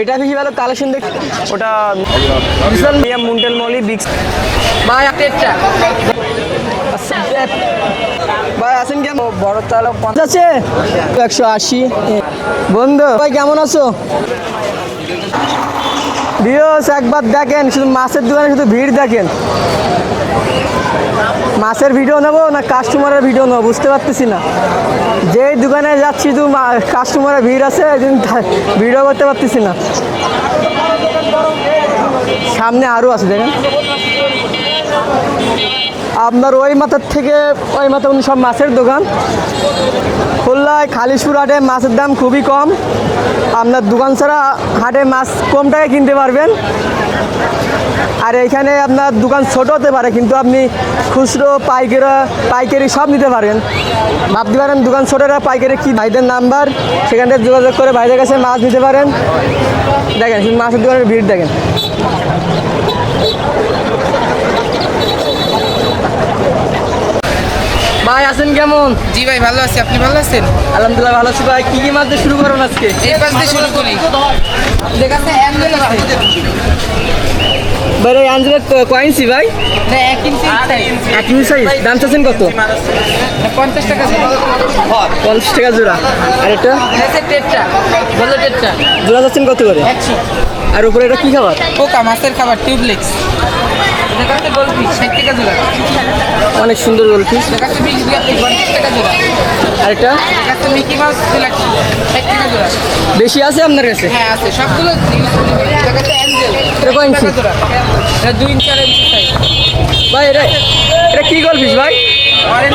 এটা বেশি ভালো কালেকশন দেখ। ওটা মিডিয়াম মুন্টেল মলি বিগ ভাই আপডেটটা ভাই আছেন কেমন বড় পঞ্চাশ আছে একশো আশি। বন্ধু ভাই কেমন আছো? ভিউস একবার দেখেন শুধু মাছের দোকানে শুধু ভিড় দেখেন। মাছের ভিডিও নেব না কাস্টমারের ভিডিও নেব বুঝতে পারতেছি না। যেই দোকানে যাচ্ছি, তো কাস্টমারের ভিড় আছে একদিন ভিড়ও করতে পারতেছি না। সামনে আরও আছে, দেখেন। আপনার ওই মাথার থেকে, ওই মাথা উনি সব মাছের দোকান। খুলনায় খালিশপুর হাটে মাছের দাম খুবই কম। আপনার দোকান ছাড়া হাটে মাছ কম টাকায় কিনতে পারবেন। আর এখানে আপনার দোকান ছোট হতে পারে, কিন্তু আপনি খুচরো, পাইকারি পাইকারি সব নিতে পারেন। ভাবতে পারেন দোকান ছোটরা পাইকারি কি ভাইদের নাম্বার, সেখান থেকে যোগাযোগ করে ভাইদের কাছে মাছ নিতে পারেন। দেখেন মাছের দোকানের ভিড় দেখেন। ভাই আছেন কেমন? জি ভাই ভালো আছি। আপনি ভালো আছেন? আলহামদুলিল্লাহ ভালো আছি ভাই। কি কি মাছ দিয়ে শুরু করুন আজকে? এই পাশ দিয়ে শুরু করি। দেখাচ্ছে অ্যাঙ্গেল আছে। ভাই আঞ্জলের কয়েন্সি ভাই? এক ইঞ্চি এক ইঞ্চি সাইজ দাম চাচ্ছেন কত? পঞ্চাশ টাকা পঞ্চাশ টাকা জোড়া। আর এটা? জোড়া যাচ্ছেন কত করে? আর উপরে এটা কি খাবার? পোকা মাছের খাবার টিউবলেক্স। অনেক সুন্দর গোলফিস দেখাচ্ছে বিশ বিয়াল্লিশ পঞ্চাশ টাকা জোড়া। আর এটা দেখাচ্ছে মিকি মাউস ফিলাক্সি ষাট টাকা জোড়া। বেশি আছে আপনার কাছে? হ্যাঁ আছে। সবগুলো ভাই। এটা এটা আর ইঞ্চি সাইজ ভাই?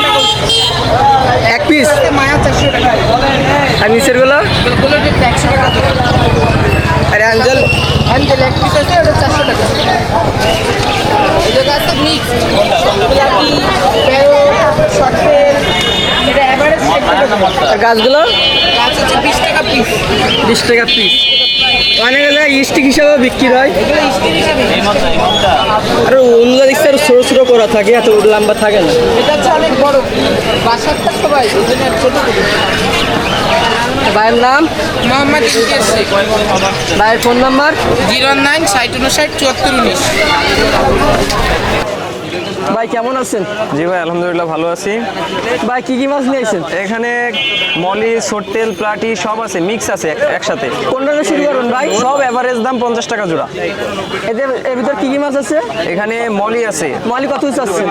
কি এক পিস আর নিচেরগুলো গুলো একশো টাকা জোড়া আর অ্যাঞ্জেল অ্যাঞ্জেল এক পিস আছে ওটা চারশো টাকা এই জায়গা আছে মিক্স গোলাপি প্যারো শর্টেল এটা অ্যাভারেজ আর গাছগুলো? গাছ হচ্ছে বিশ টাকা পিস বিশ টাকা পিস অনেক স্টিক হিসাবে বিক্রি হয়। আর অন্য দেখতে আরও ছোটো ছোটো করা থাকে এত লম্বা থাকে না। এটা হচ্ছে অনেক বড়। বাসারটা সবাই। ভাইয়ের নাম? মোহাম্মদ ভাইয়ের ফোন নাম্বার? জিরো নাইন ষাট উনষাট চুয়াত্তর উনিশ। ভাই কেমন আছেন? জি ভাই আলহামদুলিল্লাহ ভালো আছি। ভাই কি কি মাছ নিয়েছেন? এখানে মলি সোটেল প্লাটি সব আছে মিক্স আছে একসাথে। কোনটা শুরু করুন ভাই। সব এভারেজ দাম পঞ্চাশ টাকা জোড়া। এদের এর ভিতর কি কি মাছ আছে? এখানে মলি আছে। মালিক কত চাচ্ছে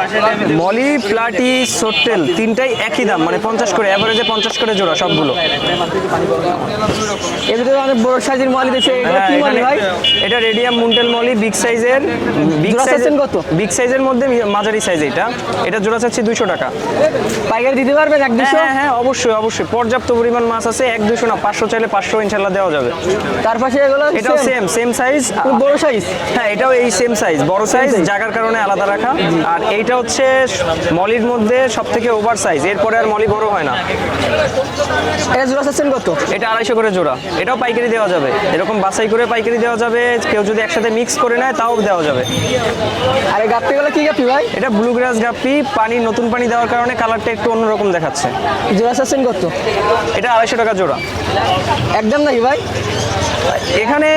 মলি প্লাটি সোটেল তিনটাই একই দাম মানে পঞ্চাশ করে এভারেজে পঞ্চাশ করে জোড়া সবগুলো। এর ভিতরে অনেক বড় সাইজের মালি এগুলো হ্যাঁ, কি মালি ভাই? এটা রেডিয়াম মুন্টেল মলি বিগ সাইজের বিগ সাইজের কত? বিগ সাইজের মধ্যে মাঝারি সাইজ এটা। এটা জোড়া চাচ্ছি দুশো টাকা। পাইকারি দিতে পারবেন এক দুশো হ্যাঁ হ্যাঁ অবশ্যই অবশ্যই। পর্যাপ্ত পরিমাণ মাছ আছে এক দুশো না পাঁচশো চাইলে পাঁচশো ইনশাল্লাহ দেওয়া যাবে। তার পাশে এগুলো এটাও সেম সেম সাইজ বড় সাইজ হ্যাঁ এটাও এই সেম সাইজ বড় সাইজ জায়গার কারণে আলাদা রাখা। আর এইটা হচ্ছে মলির মধ্যে সব থেকে ওভার সাইজ এরপরে আর মলি বড় হয় না। এটা জোড়া চাচ্ছেন কত? এটা আড়াইশো করে জোড়া। এটাও পাইকারি দেওয়া যাবে। এরকম বাছাই করে পাইকারি দেওয়া যাবে। কেউ যদি একসাথে মিক্স করে নেয় তাও দেওয়া যাবে। আরে এই গাপ্পিগুলো কি গাপ্পি ভাই? এটা ব্লু গ্রাস গাপ্পি পানি নতুন পানি দেওয়ার কারণে কালারটা একটু অন্যরকম দেখাচ্ছে। জোড়া চাচ্ছেন কত? এটা আড়াইশো টাকা জোড়া। একদম নাকি ভাই? এখানে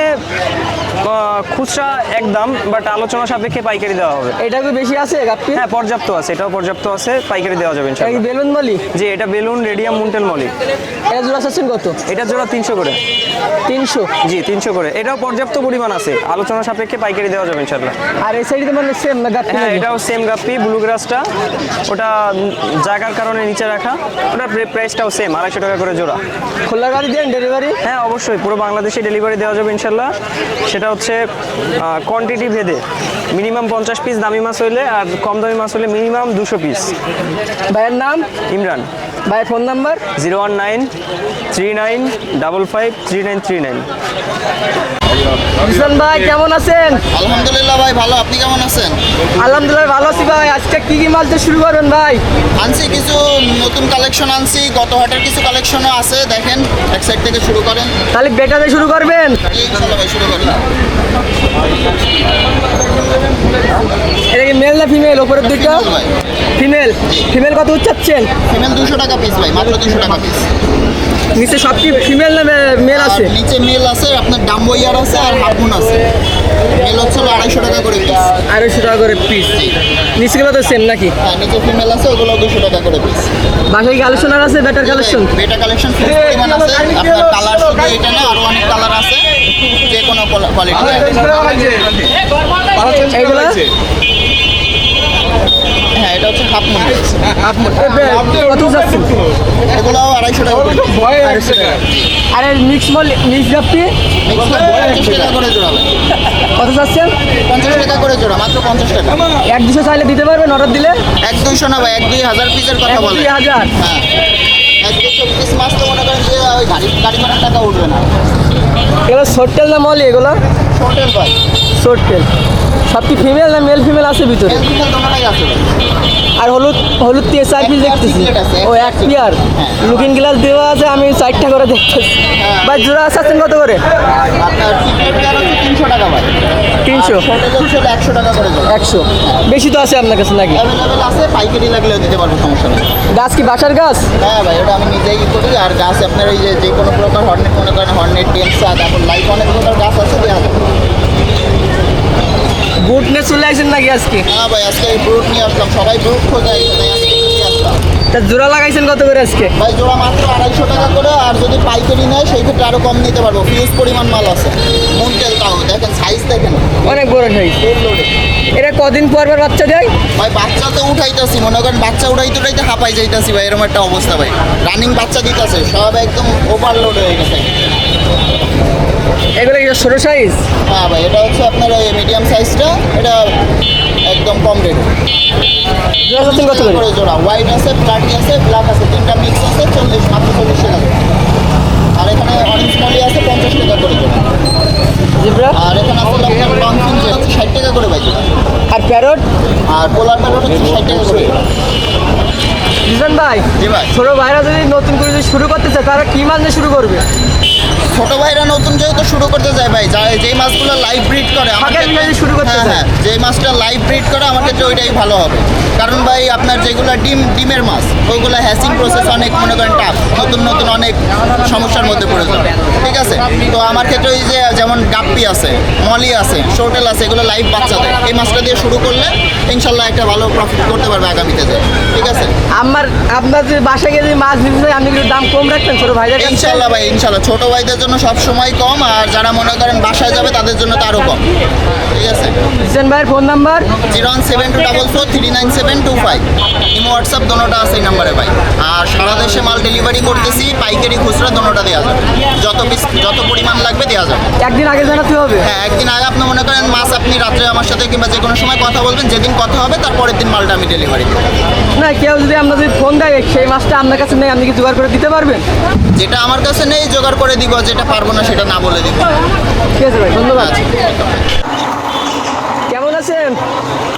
খুচরা একদম বাট আলোচনা সাপেক্ষে পাইকারি দেওয়া হবে। এটা কি বেশি আছে গাপ্পি? হ্যাঁ পর্যাপ্ত আছে এটাও পর্যাপ্ত আছে পাইকারি দেওয়া যাবে ইনশাআল্লাহ। বেলুন মালি? যে এটা বেলুন রেডিয়াম মুন্টেল মলি। এটা জোড়া চাচ্ছেন কত? এটা জোড়া তিনশো করে। তিনশো? জি তিনশো করে। এটাও পর্যাপ্ত পরিমাণ আছে আলোচনা সাপেক্ষে পাইকারি দেওয়া যাবে ইনশাল্লাহ আর এই সাইডে মানে সেম গাপ্পি হ্যাঁ এটাও সেম গাপ্পি ব্লু গ্রাসটা ওটা জায়গার কারণে নিচে রাখা ওটার প্রাইসটাও সেম আড়াইশো টাকা করে জোড়া। খোলা গাড়ি দেন ডেলিভারি হ্যাঁ অবশ্যই পুরো বাংলাদেশে ডেলিভারি দেওয়া যাবে ইনশাল্লাহ সেটা হচ্ছে কোয়ান্টিটি ভেদে। মিনিমাম পঞ্চাশ পিস দামি মাছ হইলে আর কম দামি মাছ হলে মিনিমাম দুশো পিস ভাইয়ের নাম? ইমরান। ভাইয়ের phone number zero one nine three nine double five three nine three nine Bishal ভাই কেমন আছেন? আলহামদুলিল্লাহ ভাই ভালো। আপনি কেমন আছেন? আলহামদুলিল্লাহ ভালো আছি ভাই। আজকে কি কি দিয়ে শুরু করবেন ভাই? আনছি কিছু নতুন কালেকশন আনছি। গত হাটের কিছু কালেকশনও আছে দেখেন। এক সাইড থেকে শুরু করেন। তাহলে বেটা দিয়ে শুরু করবেন? ভাই শুরু করেন এটা কি মেল না ফিমেল ওপরের ভাই। ফিমেল ফিমেল কত উচ্চাচ্ছেন? ফিমেল দুশো টাকা পিস ভাই মাত্র দুশো টাকা পিস নিচে সব কি ফিমেল না মেল আছে নিচে মেল আছে আপনার ডাম্বইয়ার আছে আর হাফমুন আছে মেল হচ্ছে আড়াইশো টাকা করে পিস আড়াইশো টাকা করে পিস নিচেগুলো তো সেম নাকি হ্যাঁ নিচে ফিমেল আছে ওগুলো দুশো টাকা করে পিস বাসায় কালেকশন আর আছে বেটার কালেকশন বেটা কালেকশন পরিমাণ আছে আপনার কালার শুধু এটা না আরও অনেক কালার আছে যে কোনো কোয়ালিটি এইগুলো হ্যাঁ এটা হচ্ছে হাফমুন কত যাচ্ছে? এগুলো আড়াইশো টাকা করে। piece। আরে মিক্স মল মিক্স গাপ্পি Mixed পঞ্চাশ টাকা করে জোড়া। ভাই। কত যাচ্ছেন পঞ্চাশ টাকা করে জোড়া মাত্র পঞ্চাশ টাকা। এক দুশো চাইলে দিতে পারবেন অর্ডার দিলে? এক দুইশো না ভাই এক দুই হাজার পিসের কথা বলে দুই হাজার? হ্যাঁ। এক দুশো পিস মাছ তো মনে করেন যে ওই গাড়ি গাড়ি ভাড়ার টাকা উঠবে না। এগুলো শর্টেল না মলি এগুলো? হোটেল ভাই। শর্টেল সব কি ফিমেল না মেল ফিমেল আছে ভিতরে? আর হলুদ হলুদ দিয়ে চার পিস দেখতেছি। ও এক পেয়ার। লুকিং গ্লাস দেওয়া আছে আমি চারটা করে দেখতেছি। হ্যাঁ। ভাই জোড়া আছেন কত করে? তিনশো টাকা তিনশো। একশো টাকা করে একশো। বেশি তো আছে আপনার কাছে নাকি? আছে পাইকারি লাগলেও দিতে পারব সমস্যা নেই। গাছ কি বাসার গাছ? হ্যাঁ ভাই ওটা আমি নিজেই করি আর গাছ আপনার ওই যে যে কোনো প্রকার হর্নেট মনে করেন হর্নেট টেমসা তারপর লাইফ অনেক প্রকার গাছ আছে দেওয়া বুট নিয়ে চলে আসেন নাকি আজকে? হ্যাঁ ভাই আজকে ব্রুট নিয়ে আসলাম সবাই ব্রুট খোঁজে এখানে আজকে নিয়ে আসলাম। তা জোড়া লাগাইছেন কত করে আজকে? ভাই জোড়া মাত্র আড়াইশো টাকা করে আর যদি পাইকারি নেয় সেই ক্ষেত্রে আরও কম নিতে পারব। ফিউজ পরিমাণ মাল আছে। মুন তেল তাও দেখেন সাইজ দেখেন। অনেক বড় সাইজ লোডে এটা কদিন পর পর বাচ্চা দেয়? ভাই বাচ্চা তো উঠাইতেছি মনে করেন বাচ্চা উঠাইতে উঠাইতে হাঁপাই যাইতাছি ভাই এরকম একটা অবস্থা ভাই। রানিং বাচ্চা দিতেছে সব একদম ওভারলোড হয়ে গেছে। এগুলো কি ছোট সাইজ হ্যাঁ ভাই এটা হচ্ছে আপনার ওই মিডিয়াম সাইজটা এটা একদম কম রেট। জোড়া যাচ্ছেন কত করে? জোড়া। হোয়াইট আছে ব্ল্যাক আছে ব্ল্যাক আছে তিনটা মিক্স আছে চল্লিশ মাত্র চল্লিশ টাকা। আর এখানে অরেঞ্জ মলি আছে পঞ্চাশ টাকা করে জোড়া। আর এখানে আছে আপনার যে হচ্ছে ষাট টাকা করে ভাই আর প্যারট আর পোলার প্যারট হচ্ছে ষাট টাকা করে। জিজান ভাই ছোট ভাইরা যদি নতুন করে যদি শুরু করতে চায় তারা কি মাছ দিয়ে শুরু করবে? ছোট ভাইরা নতুন যেহেতু শুরু করতে যায় ভাই যা যেই মাছগুলো লাইভ ব্রিড করে শুরু করতে হ্যাঁ হ্যাঁ যেই মাছটা লাইভ ব্রিড করে আমার ক্ষেত্রে ওইটাই ভালো হবে। কারণ ভাই আপনার যেগুলো ডিম ডিমের মাছ ওইগুলো হ্যাসিং প্রসেস অনেক মনে করেন টাফ নতুন নতুন অনেক সমস্যার মধ্যে পড়ে যাবে। আছে। তো আমার ক্ষেত্রে ওই যে যেমন গাপ্পি আছে মলি আছে শোটেল আছে এগুলো লাইভ বাচ্চা দেয় এই মাছটা দিয়ে শুরু করলে ইনশাল্লাহ একটা ভালো প্রফিট করতে পারবে আগামীতে যে। ঠিক আছে? আমার আপনার যদি বাসায় গিয়ে মাছ নিতে চাই আপনি দাম কম রাখবেন ছোট ভাইদের ইনশাল্লাহ ভাই ইনশাল্লাহ। ছোট ভাইদের জন্য সব সময় কম আর যারা মনে করেন বাসায় যাবে তাদের জন্য তো আরও কম। ঠিক আছে? ভাইয়ের phone number? Zero one seven two double four three nine seven two five. Imo WhatsApp দোনোটা আছে এই নাম্বারে ভাই। আর সারা দেশে মাল ডেলিভারি করতেছি পাইকারি খুচরা দোনোটা দেওয়া যাবে। হ্যাঁ আগে আপনি মনে করেন মাছ আপনি রাত্রে আমার সাথে কিংবা যে কোনো সময় কথা বলবেন যেদিন কথা হবে তার পরের দিন মালটা আমি ডেলিভারি দেবো। না কেউ যদি আমরা যদি ফোন দেয় সেই মাছটা আপনার কাছে নেই আপনি কি জোগাড় করে দিতে পারবেন? যেটা আমার কাছে নেই জোগাড় করে দিব যেটা পারব না সেটা না বলে দিব। ঠিক আছে ভাই ধন্যবাদ আচ্ছা কেমন আছেন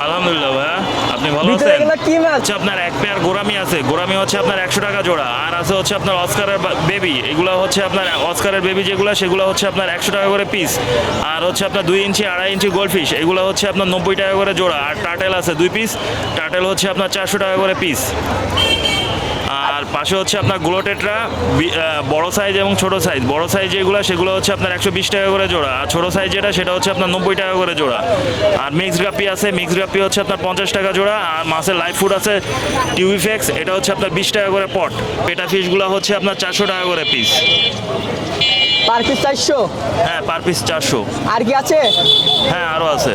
আলহামদুলিল্লাহ ভাইয়া আপনি ভালো ভিতরে আছেন এগুলো কি মাছ হচ্ছে আপনার এক পেয়ার গোরামি আছে। গোরামি হচ্ছে আপনার একশো টাকা জোড়া। আর আছে হচ্ছে আপনার অস্কারের বেবি এগুলো হচ্ছে আপনার অস্কারের বেবি যেগুলো, সেগুলো হচ্ছে আপনার একশো টাকা করে পিস আর হচ্ছে আপনার দুই ইঞ্চি, আড়াই ইঞ্চি গোল্ডফিশ এগুলো হচ্ছে আপনার নব্বই টাকা করে জোড়া। আর টাটেল আছে দুই পিস টাটেল হচ্ছে আপনার চারশো টাকা করে পিস আর পাশে হচ্ছে আপনার গ্লোটেটরা বড় সাইজ এবং ছোট সাইজ বড় সাইজ যেগুলো, সেগুলো হচ্ছে আপনার একশো বিশ টাকা করে জোড়া। আর ছোট সাইজ যেটা, সেটা হচ্ছে আপনার নব্বই টাকা করে জোড়া। আর মিক্স গাপি আছে মিক্স গাপি হচ্ছে আপনার পঞ্চাশ টাকা জোড়া। আর মাছের লাইফ ফুড আছে টিউবিফেক্স এটা হচ্ছে আপনার বিশ টাকা করে পট পেটা ফিশগুলো হচ্ছে আপনার চারশো টাকা করে পিস পার পিস চারশো? হ্যাঁ পার পিস চারশো। আর কি আছে? হ্যাঁ আরও আছে।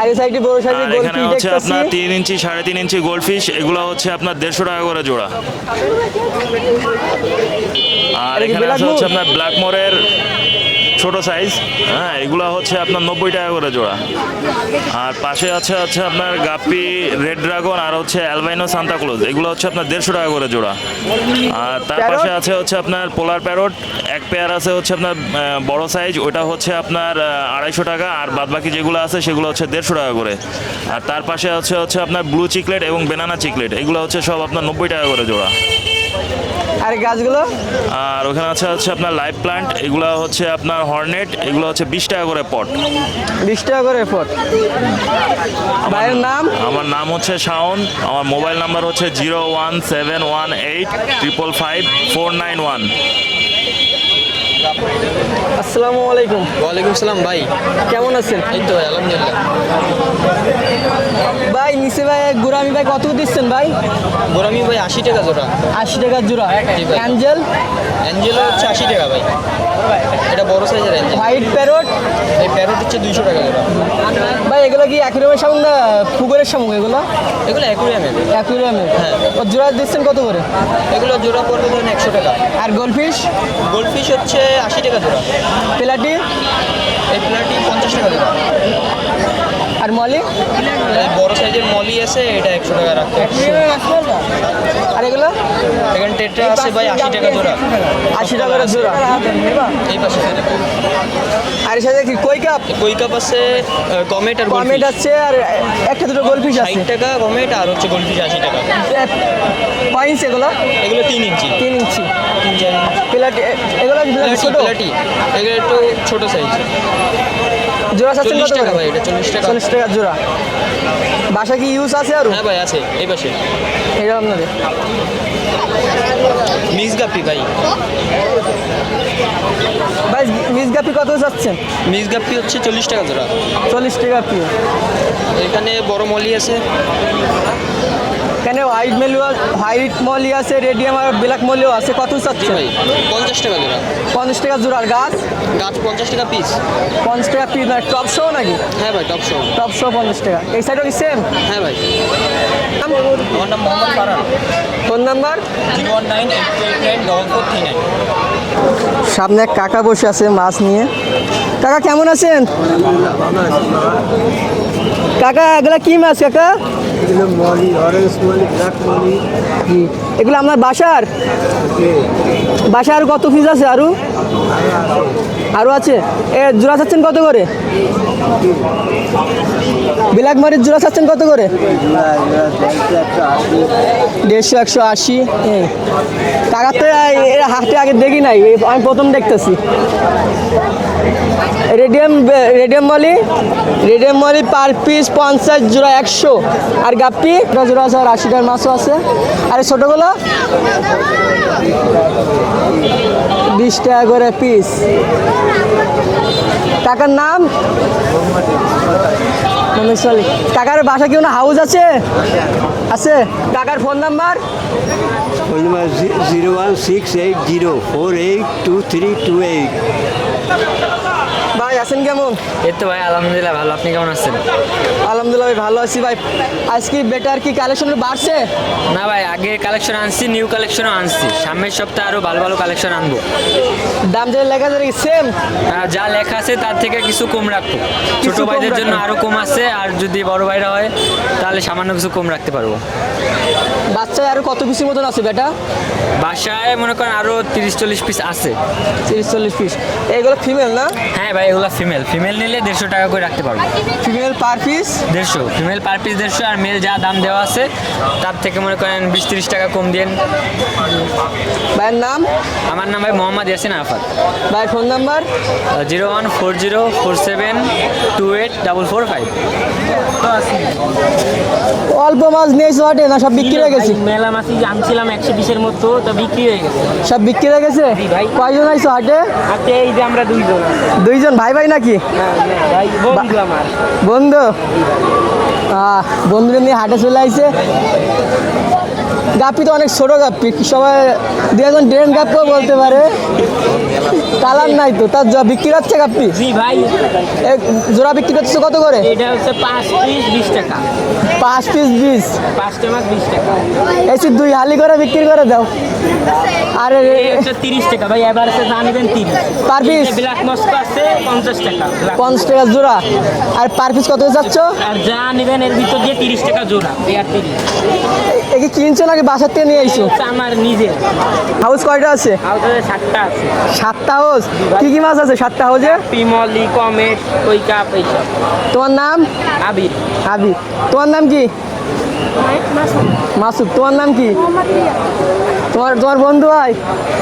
আর এই সাইডে বড় সাইজের গোল্ড গোল এখানে হচ্ছে আপনার তিন ইঞ্চি সাড়ে তিন ইঞ্চি গোল্ডফিশ এগুলো হচ্ছে আপনার দেড়শো টাকা করে জোড়া। আর এখানে আছে হচ্ছে আপনার ব্ল্যাক ব্ল্যাকমোরের ছোট সাইজ হ্যাঁ এগুলো হচ্ছে আপনার নব্বই টাকা করে জোড়া। আর পাশে আছে হচ্ছে আপনার গাপি রেড ড্রাগন আর হচ্ছে অ্যালবাইনো সান্তাক্লোজ এগুলো হচ্ছে আপনার দেড়শো টাকা করে জোড়া। আর তার পাশে আছে হচ্ছে আপনার পোলার প্যারট এক পেয়ার আছে হচ্ছে আপনার বড় সাইজ ওটা হচ্ছে আপনার আড়াইশো টাকা। আর বাদবাকি যেগুলো আছে সেগুলো হচ্ছে দেড়শো টাকা করে। আর তার পাশে আছে হচ্ছে আপনার ব্লু চিকলেট এবং বেনানা চিকলেট এগুলো হচ্ছে সব আপনার নব্বই টাকা করে জোড়া। আর গাছগুলো? আর ওখানে আছে হচ্ছে আপনার লাইভ প্লান্ট এগুলো হচ্ছে আপনার হর্নেট এগুলো হচ্ছে বিশ টাকা করে পট বিশ টাকা করে পট ভাইয়ের নাম? আমার নাম হচ্ছে শাওন আমার মোবাইল নাম্বার হচ্ছে zero one seven one eight triple five four nine one. আসসালামু আলাইকুম। ওয়ালাইকুম সালাম ভাই। কেমন আছেন? এই তো ভাই আলহামদুলিল্লাহ। ভাই নিচে ভাই গুরামি ভাই কত দিচ্ছেন ভাই? গোরামি ভাই আশি টাকা জোড়া। আশি টাকা জোড়া। ভাই। অ্যাঞ্জেল? হচ্ছে আশি টাকা ভাই। এটা বড় সাইজের অ্যাঞ্জেল। White parrot? এই প্যারোট হচ্ছে দুইশো টাকা জোড়া। ভাই এগুলো কি অ্যাকুরিয়ামের সামুক না পুকুরের সামুক এগুলো? এগুলো অ্যাকুরিয়ামের। অ্যাকুরিয়ামের। হ্যাঁ। জোড়া দিচ্ছেন কত করে? এগুলো জোড়া পড়বে ধরেন একশো টাকা। আর গোলফিশ গোল্ডফিশ হচ্ছে আশি টাকা জোড়া প্লাটি? এই প্লাটি পঞ্চাশ টাকা জোড়া আর মলি? বড় সাইজের মলি আছে এটা একশো টাকা রাখতে আর এগুলো? এখানে টেট্রা আছে ভাই আশি টাকা জোড়া। আশি টাকা জোড়া। এই পাশে আর সাথে কি কই কাপ? কই কাপ আছে কমেট আর কমেট আছে আর একটা দুটো গোলফিশ আছে। ষাট টাকা কমেট আর হচ্ছে গোল্ডফিশ আশি টাকা। পয়েন্টস এগুলো? এগুলো তিন ইঞ্চি। তিন ইঞ্চি। প্লাটি এগুলো প্লাটি ছোট? প্লাটি এগুলো একটু ছোট সাইজ জোড়া চাচ্ছেন চল্লিশ কত টাকা ভাই এটা চল্লিশ টাকা। চল্লিশ টাকা জোড়া। বাসা কি ইউজ আছে আর? হ্যাঁ ভাই আছে এই পাশে। এটা আপনাদের? মিক্স গাপি ভাই। ভাই মিস গাপি কত চাচ্ছেন? মিক্স গাপি হচ্ছে চল্লিশ টাকা জোড়া। চল্লিশ টাকা পিও এখানে বড় মলি আছে। কেন হোয়াইট মেলু হোয়াইট মলি আছে রেডিয়াম আর ব্ল্যাক মলিও আছে কত জি চাচ্ছেন ভাই পঞ্চাশ টাকা জোড়া। পঞ্চাশ টাকা জোড়ার গাছ? গাছ পঞ্চাশ টাকা পিস পঞ্চাশ টাকা পিস না টপ শো নাকি? হ্যাঁ ভাই টপ শো টপ শো পঞ্চাশ টাকা। এই সাইডও কি সেম হ্যাঁ ভাই। আমার নাম Mohammad Faran. Phone number? Zero one nine eight eight nine double four three nine. সামনে এক কাকা বসে আছে মাছ নিয়ে। কাকা কেমন আছেন? কাকা এগুলা কি মাছ কাকা? এগুলো molly orange molly black molly এগুলো আপনার বাসার? বাসা আর কত পিস আছে আরও আরও আছে? এ জোড়া চাচ্ছেন কত করে? ব্ল্যাক মারির জোড়া চাচ্ছেন কত করে? দেড়শো একশো আশি। এই টাকা তো হাতে আগে দেখি নাই আমি প্রথম দেখতেছি। Radium radium molly radium molly per piece পঞ্চাশ, জোড়া একশো। আর গাপ্পি জোড়া আছে, আর আশিটার মাছও আছে। আর ছোটোগুলো? বিশ টাকা করে পিস। টাকার নাম? কাকার বাসা কি কোনো হাউস আছে? আছে? কাকার phone number phone number zero one six eight zero four eight two three two eight ভাই আছেন কেমন? এই তো ভাই আলহামদুলিল্লাহ ভালো। আপনি কেমন আছেন? আলহামদুলিল্লাহ ভাই ভালো আছি ভাই। আজকে বেটার কি কালেকশন বাড়ছে? না ভাই আগে কালেকশন আনছি নিউ কালেকশনও আনছি। সামনের সপ্তাহে আরও ভালো ভালো কালেকশন আনব। দাম যে লেখা যায় সেম যা লেখা আছে তার থেকে কিছু কম রাখব। ছোট ভাইদের জন্য। আরও কম আছে আর যদি বড় ভাইরা হয় তাহলে সামান্য কিছু কম রাখতে পারব। বাচ্চায় আরও কত পিসের মতন আছে বেটা? বাসায় মনে করেন আরও তিরিশ চল্লিশ পিস আছে। তিরিশ চল্লিশ পিস এগুলো ফিমেল না? হ্যাঁ ভাই এগুলো ফিমেল ফিমেল নিলে দেড়শো টাকা করে রাখতে পারব। ফিমেল পার পিস দেড়শো। ফিমেল পার পিস দেড়শো আর মেল যা দাম দেওয়া আছে তার থেকে মনে করেন বিশ তিরিশ টাকা কম দিন ভাইয়ের নাম? আমার নাম ভাই মোহাম্মদ ইয়াসিন আফাত ভাইয়ের phone number zero one four zero four seven two eight double four five. অল্প মাছ হাটে না সব বিক্রি হয়ে গেছে? মেলা মাছি আনছিলাম একশো বিশের মতো তো বিক্রি হয়ে গেছে। সব বিক্রি হয়ে গেছে? ভাই। কয়জন আইছো হাটে? হাটে এই যে আমরা দুইজন দুইজন ভাই ভাই নাকি? ভাই বন্ধু আমার। বন্ধু? বন্ধুদের নিয়ে হাটে চলে আইছে। গাপ্পি তো অনেক ছোট গাপ্পি। সবাই দু একজন ড্রেন গাপ্পিও বলতে পারে। কালার নাই তো তার যা বিক্রি হচ্ছে গাপ্পি? জি ভাই। জোড়া বিক্রি করছে কত করে? এটা হচ্ছে পাঁচ পিস বিশ টাকা। পাঁচ পিস বিশ? পাঁচটা মাছ বিশ টাকা। এসে দুই হালি করে বিক্রি করে দাও। আরে তিরিশ টাকা। ভাই এবার হচ্ছে দাম নেবেন তিরিশ। Per piece? ব্ল্যাক মস্কো আছে পঞ্চাশ টাকা। পঞ্চাশ টাকা জোড়া। আর পার পিস কত যাচ্ছ আর যা নেবেন এর ভিতর দিয়ে তিরিশ টাকা জোড়া। পেয়ার তিরিশ এ কি কিনছো নাকি বাসার থেকে নিয়ে আইছো? আমার নিজে হাউস কয়টা আছে? সাতটা আছে। সাতটা হাউস কি কি মাছ আছে সাতটা হাউসে পিমলি কমেট কই কাপ এইসব। তোমার নাম? আবির। আবির। তোমার নাম কি? মাসুদ। তোমার নাম কি? তোমার তোমার বন্ধু হয়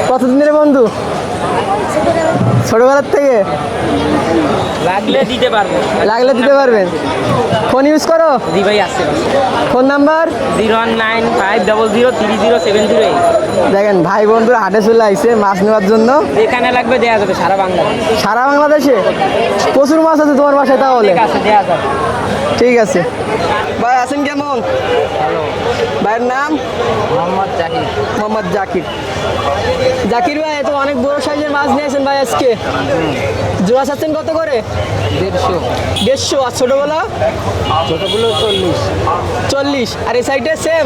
কতদিনের বন্ধু? ছোটবেলার থেকে? লাগলে দিতে পারব। লাগলে দিতে পারবেন। ফোন ইউজ করো। দি ভাই আছে। Phone number? Zero one nine five double zero three zero seven zero eight. দেখেন ভাই বন্ধুরা হাটে চলে আইছে মাছ নেওয়ার জন্য। যেখানে লাগবে দেওয়া যাবে সারা বাংলাদেশ। সারা বাংলাদেশে? প্রচুর মাছ আছে তোমার বাসায় তাহলে। ঠিক আছে দেওয়া যাবে। ঠিক আছে। ভাই আছেন কেমন? ভাইয়ের নাম? মোহাম্মদ জাকির। মোহাম্মদ জাকির। জাকির ভাই এত অনেক বড় সাইজের মাছ নিয়েছেন ভাই আজকে। জোড়া চাচ্ছেন কত করে? দেড়শো। দেড়শো। আর ছোটোবেলা ছোটোগুলো চল্লিশ। চল্লিশ। আর এই সাইডে সেম?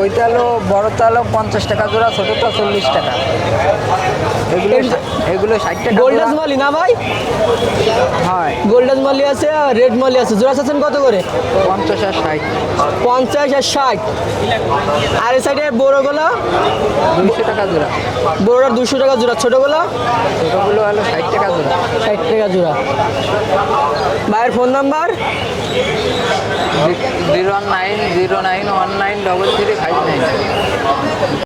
ওইটা হলো বড়টা হলো পঞ্চাশ টাকা জোড়া ছোটোটা চল্লিশ টাকা। এগুলো এগুলো ষাট টাকা গোল্ডাস মলি না ভাই? হয়। গোল্ডাস মলি আছে আর রেড মলি আছে। জোড়া চাচ্ছেন কত করে? পঞ্চাশ আর ষাট। পঞ্চাশ আর ষাট। আর এই সাইডে বড়োগুলো দুইশো টাকা জোড়া। বড়োটা দুশো টাকা জোড়া ছোটোগুলো ছোটোগুলো হলো ষাট টাকা জোড়া। ষাট টাকা জোড়া। ভাইয়ের phone number? Zero nine zero nine one nine double three five nine.